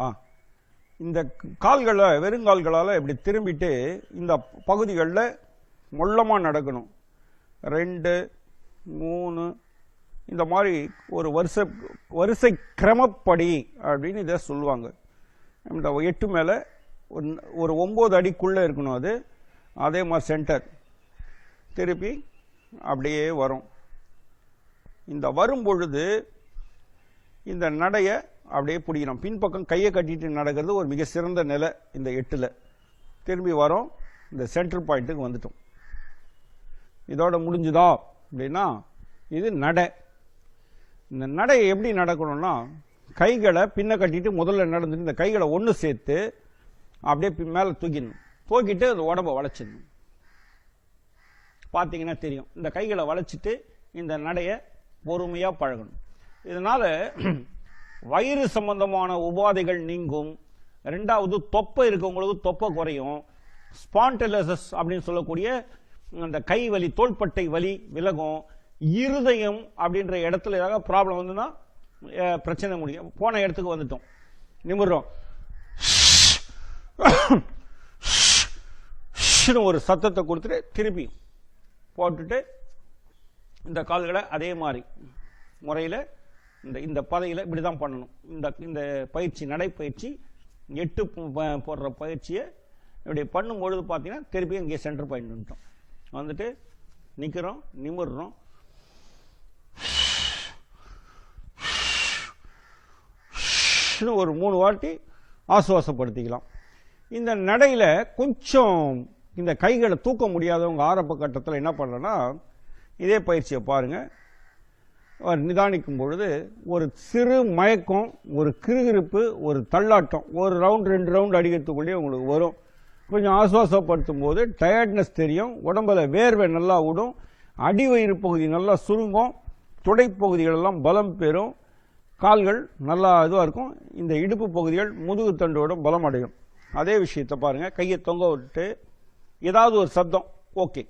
ஆ. இந்த கால்களை வெறுங்கால்களால் இப்படி திரும்பிட்டு இந்த பகுதிகளில் மொள்ளமாக நடக்கணும். ரெண்டு மூணு இந்த மாதிரி ஒரு வருஷ வரிசை கிரமப்படி அப்படின்னு இதை சொல்லுவாங்க. இந்த எட்டு மேலே ஒரு ஒரு ஒம்பது அடிக்குள்ளே இருக்கணும் அது. அதே மாதிரி சென்டர். திருப்பி அப்படியே வரும். இந்த வரும் பொழுது இந்த நடையை அப்படியே பிடிக்கிறோம். பின்பக்கம் கையை கட்டிட்டு நடக்கிறது ஒரு மிக சிறந்த நிலை இந்த எட்டில். திரும்பி வரோம். இந்த சென்டர் பாயிண்ட்டுக்கு வந்துட்டோம். இதோட முடிஞ்சுதா அப்படின்னா இது நடை. இந்த நடையை எப்படி நடக்கணும்னா கைகளை பின்ன கட்டிட்டு முதல்ல நடந்துட்டு இந்த கைகளை ஒன்று சேர்த்து அப்படியே மேலே தூக்கிடணும். தூக்கிட்டு அந்த உடம்பை வளைச்சிடணும். பார்த்தீங்கன்னா தெரியும். இந்த கைகளை வளைச்சிட்டு இந்த நடையை பொறுமையாக பழகணும். இதனால் வயிறு சம்பந்தமான உபாதைகள் நீங்கும். ரெண்டாவது தொப்பை இருக்கவங்களுக்கு தொப்பை குறையும். ஸ்பான்டலசஸ் அப்படின்னு சொல்லக்கூடிய அந்த கை வலி தோள்பட்டை வலி விலகும். இருதயம் அப்படின்ற இடத்துல ஏதாவது ப்ராப்ளம் வந்துன்னா பிரச்சனை முடியும். போன இடத்துக்கு வந்துட்டோம். நிமிடுறோம் ஒரு சத்தத்தை கொடுத்துட்டு திருப்பி போட்டுட்டு இந்த கால்களை அதே மாதிரி முறையில் இந்த இந்த பதையில் இப்படி தான் பண்ணணும். இந்த இந்த பயிற்சி நடைப்பயிற்சி எட்டு ப- போடுற பயிற்சியை இப்படி பண்ணும்பொழுது பார்த்தீங்கன்னா திருப்பி இங்கே சென்டர் பாயிண்ட் வந்துட்டோம் வந்துட்டு நிற்கிறோம் நிமிடுறோம் ஒரு மூணு வாட்டி ஆசுவாசப்படுத்திக்கலாம். இந்த நடையில் கொஞ்சம் இந்த கைகளை தூக்க முடியாதவங்க ஆரம்ப கட்டத்தில் என்ன பண்ணலன்னா இதே பயிற்சியை பாருங்கள் நிதானிக்கும் பொழுது ஒரு சிறு மயக்கம் ஒரு கிறுகிறுப்பு ஒரு தள்ளாட்டம் ஒரு ரவுண்ட் ரெண்டு ரவுண்ட் அடிக்கிறதுக்குள்ளேயே உங்களுக்கு வரும். கொஞ்சம் ஆசுவாசப்படுத்தும் போது டயர்ட்னஸ் தெரியும் உடம்பில் வேர்வை நல்லா விடும் அடி வயிறு பகுதி நல்லா சுருங்கும் துடைப்பகுதிகள் எல்லாம் பலம் பெறும் கால்கள் நல்லா இதுவாக இருக்கும் இந்த இடுப்பு பகுதிகள் முதுகு தண்டோட பலம் அடையும். அதே விஷயத்தை பாருங்கள் கையை தொங்க விட்டு ஏதாவது ஒரு சப்தம் ஓகே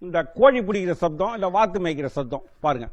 இந்த கோழி பிடிக்கிற சப்தம் இல்லை வாத்து மேய்க்கிற சப்தம் பாருங்கள்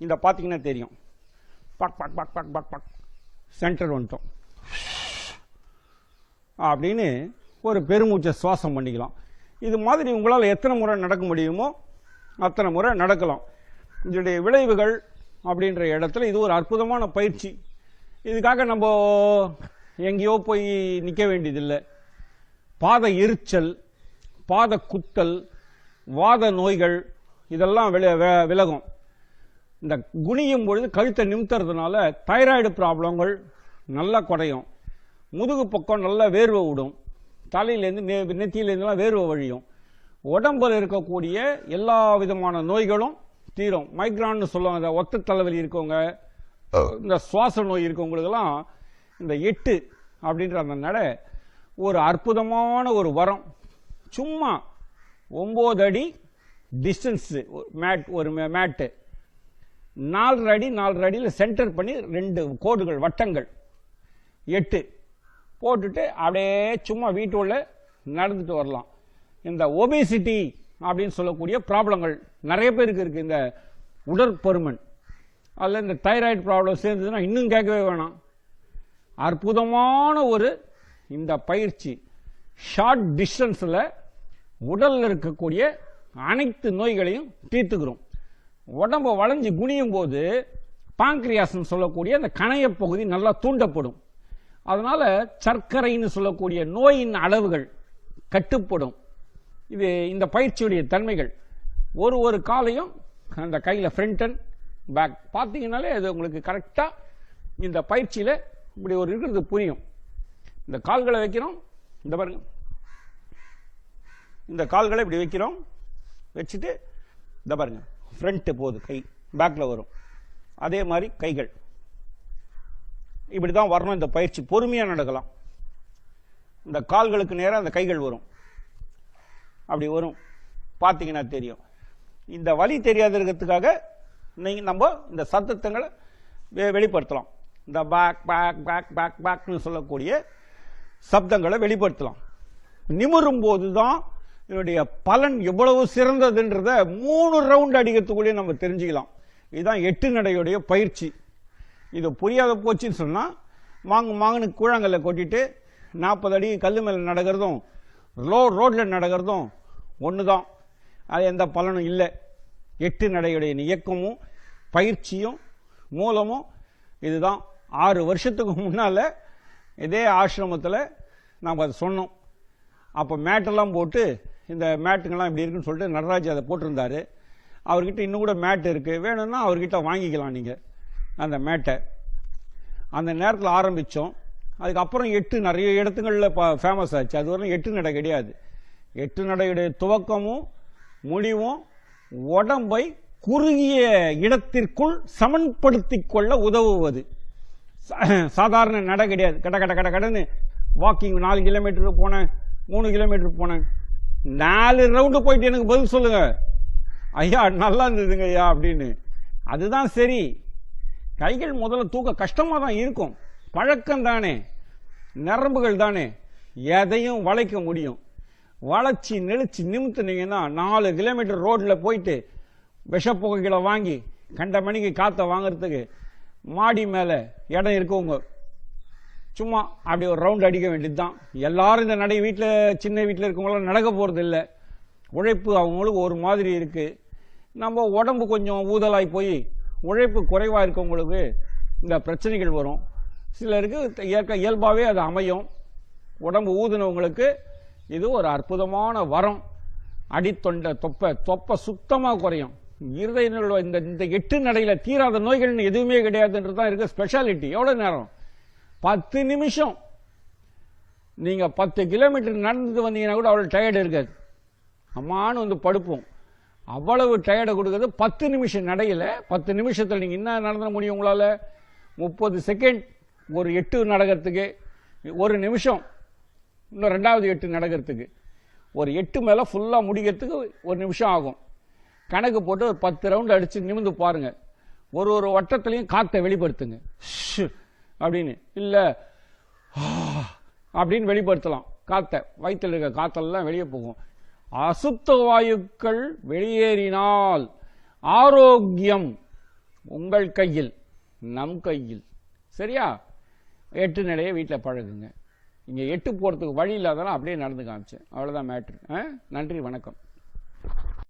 இந்த பார்த்தீங்கன்னா தெரியும் பக் பக் பக் பக் பக் பக் சென்டர் வந்துட்டோம் அப்படின்னு ஒரு பெருமூச்சை சுவாசம் பண்ணிக்கலாம் இது மாதிரி உங்களால் எத்தனை முறை நடக்க முடியுமோ அத்தனை முறை நடக்கலாம் இதனுடைய விளைவுகள் அப்படின்ற இடத்துல இது ஒரு அற்புதமான பயிற்சி இதுக்காக நம்ம எங்கேயோ போய் நிற்க வேண்டியதில்லை. பாத எரிச்சல் பாத குத்தல் வாத நோய்கள் இதெல்லாம் வில விலகும். இந்த குனியும் பொழுது கழுத்தை நிமித்துறதுனால தைராய்டு ப்ராப்ளங்கள் நல்லா குறையும். முதுகு பக்கம் நல்லா வேர்வை விடும். தலையிலேருந்து நெ நெத்தியிலேருந்துலாம் வேர்வை வழியும். உடம்பில் இருக்கக்கூடிய எல்லா விதமான நோய்களும் தீரும். மைக்ரான்னு சொல்லுவாங்க ஒத்த தலைவலி இருக்கவங்க Oh. இந்த சுவாச நோய் இருக்கவங்களுக்கெல்லாம் இந்த எட்டு அப்படின்ற அந்த நடை ஒரு அற்புதமான ஒரு வரம். சும்மா ஒம்பது அடி டிஸ்டன்ஸு மேட் ஒரு மேட்டு நாலரை அடி நாலரை அடியில் சென்டர் பண்ணி ரெண்டு கோடுகள் வட்டங்கள். எட்டு போட்டுட்டு அப்படியே சும்மா வீட்டுள்ள நடந்துட்டு வரலாம். இந்த ஒபேசிட்டி அப்படின்னு சொல்லக்கூடிய ப்ராப்ளங்கள் நிறைய பேருக்கு இருக்குது இந்த உடற்பருமன். அதில் இந்த தைராய்டு ப்ராப்ளம் சேர்ந்ததுன்னா இன்னும் கேட்கவே வேணாம். அற்புதமான ஒரு இந்த பயிற்சி. ஷார்ட் டிஸ்டன்ஸில் உடலில் இருக்கக்கூடிய அனைத்து நோய்களையும் தீர்த்துக்கிறோம். உடம்ப வளைஞ்சு குனியும் போது பாங்கிரியாஸ்ன்னு சொல்லக்கூடிய அந்த கணைய பகுதி நல்லா தூண்டப்படும். அதனால் சர்க்கரைன்னு சொல்லக்கூடிய நோயின் அளவுகள் கட்டுப்படும். இது இந்த பயிற்சியுடைய தன்மைகள். ஒரு ஒரு காலையும் அந்த கையில் ஃப்ரண்ட் பேக் பார்த்தீங்கனாலே அது உங்களுக்கு கரெக்டாக இந்த பயிற்சியில் இப்படி ஒரு இருக்கிறது புரியும். இந்த கால்களை வைக்கிறோம். இந்த பாருங்க. இந்த கால்களை இப்படி வைக்கிறோம். வச்சுட்டு இந்த பாருங்க. ஃப்ரண்ட்டு போகுது கை. பேக்கில் வரும். அதே மாதிரி கைகள். இப்படி தான் வரணும் இந்த பயிற்சி. பொறுமையாக நடக்கலாம். இந்த கால்களுக்கு நேராக அந்த கைகள் வரும். அப்படி வரும். பார்த்தீங்கன்னா தெரியும். இந்த வலி தெரியாத இருக்கிறதுக்காக நீங்கள் நம்ம இந்த சத்தத்தங்களை வெ- வெளிப்படுத்தலாம். இந்த பேக் பேக் பேக் பேக் பேக்னு சொல்லக்கூடிய சப்தங்களை வெளிப்படுத்தலாம். நிமிரும் போது தான் இதனுடைய பலன் எவ்வளவு சிறந்ததுன்றத மூணு ரவுண்ட் அடிக்கிறதுக்குள்ளேயே நம்ம தெரிஞ்சுக்கலாம். இதுதான் எட்டு நடையுடைய பயிற்சி. இது புரியாத போச்சுன்னு சொன்னால் வாங்க மாங்கனு கூழாங்கல்ல கொட்டிட்டு நாற்பது அடி கல் மேலே நடக்கிறதும் ரோ ரோட்டில் நடக்கிறதும் ஒன்று தான் அது எந்த பலனும் இல்லை. எட்டு நடையுடைய இயக்கமும் பயிற்சியும் மூலமும் இதுதான். ஆறு வருஷத்துக்கு முன்னால் இதே ஆசிரமத்தில் நாம் அதை சொன்னோம். அப்போ மேட்டெல்லாம் போட்டு இந்த மேட்டுங்கெல்லாம் இப்படி இருக்குன்னு சொல்லிட்டு நடராஜ் அதை போட்டிருந்தாரு. அவர்கிட்ட இன்னும் கூட மேட் இருக்குது வேணும்னா அவர்கிட்ட வாங்கிக்கலாம் நீங்கள் அந்த மேட்டை அந்த நேரத்தில் ஆரம்பித்தோம் அதுக்கப்புறம் எட்டு நிறைய இடத்துங்களில் ப ஃபேமஸ் ஆச்சு. அது வரலும் எட்டு நடை கிடையாது. எட்டு நடையுடைய துவக்கமும் முடிவும் உடம்பை குறுகிய இடத்திற்குள் சமன்படுத்தி கொள்ள உதவுவது. சாதாரண நடை கிடையாது. கட கட கட கடன்னு வாக்கிங் நாலு கிலோமீட்டருக்கு போனேன் மூணு கிலோமீட்டர் போனேன். நாலு ரவுண்டு போயிட்டு எனக்கு பதில் சொல்லுங்க. ஐயா நல்லா இருந்ததுங்க ஐயா அப்படின்னு. அதுதான் சரி. கைகள் முதல்ல தூக்க கஷ்டமாக தான் இருக்கும். பழக்கம் தானே. நரம்புகள் தானே. எதையும் வளைக்க முடியும். வளைச்சி நெளிச்சு நிமித்துனீங்கன்னா நாலு கிலோமீட்டர் ரோட்டில் போயிட்டு விஷப்புகைகளை வாங்கி கண்ட மணிக்கு காற்றை வாங்குறதுக்கு மாடி மேலே இடம் இருக்கவங்க சும்மா அப்படி ஒரு ரவுண்ட் அடிக்க வேண்டியது தான் எல்லாரும் இந்த நடை வீட்டில் சின்ன வீட்டில் இருக்கவங்களாம் நடக்க போகிறது இல்லை உழைப்பு அவங்களுக்கு ஒரு மாதிரி இருக்குது நம்ம உடம்பு கொஞ்சம் ஊதலாய் போய் உழைப்பு குறைவாக இருக்கவங்களுக்கு இந்த பிரச்சனைகள் வரும். சிலருக்கு இயற்கை இயல்பாகவே அது அமையும். உடம்பு ஊதுனவங்களுக்கு இது ஒரு அற்புதமான வரம். அடித்தொண்டை தொப்பை தொப்பை சுத்தமாக குறையும். இருதய இந்த இந்த எட்டு நடையில் தீராத நோய்கள்னு எதுவுமே கிடையாதுன்றது தான் இருக்க ஸ்பெஷாலிட்டி எவ்வளோ நேரம்? பத்து நிமிஷம். நீங்கள் பத்து கிலோமீட்டர் நடந்து வந்தீங்கன்னா கூட அவ்வளோ டயர்டு இருக்காது. அம்மான்னு வந்து படுப்போம். அவ்வளவு டயர்டை கொடுக்குறது பத்து நிமிஷம் நடையில் பத்து நிமிஷத்தில் நீங்கள் என்ன நடந்துட முடியும் உங்களால்? முப்பது செகண்ட் ஒரு எட்டு நடக்கிறதுக்கு ஒரு நிமிஷம். இன்னும் ரெண்டாவது எட்டு நடக்கிறதுக்கு. ஒரு எட்டு மேலே ஃபுல்லாக முடிக்கிறதுக்கு ஒரு நிமிஷம் ஆகும். கணக்கு போட்டு ஒரு பத்து ரவுண்ட் அடித்து நிமிந்து பாருங்கள் ஒரு ஒரு வட்டத்துலையும் காற்றை வெளிப்படுத்துங்க. ஷு அப்படின்னு. இல்லை அப்படின்னு வெளிப்படுத்தலாம். காற்றை. வயிற்றில் இருக்க காற்றெல்லாம் வெளியே போகும். அசுத்த வாயுக்கள் வெளியேறினால் ஆரோக்கியம் உங்கள் கையில் நம் கையில். சரியா? எட்டு நிலையை வீட்டில் பழகுங்க. இங்கே எட்டு போகிறதுக்கு வழி இல்லாதனால அப்படியே நடந்து காமிச்சேன். அவ்வளோதான் மேட்ரு நன்றி வணக்கம்.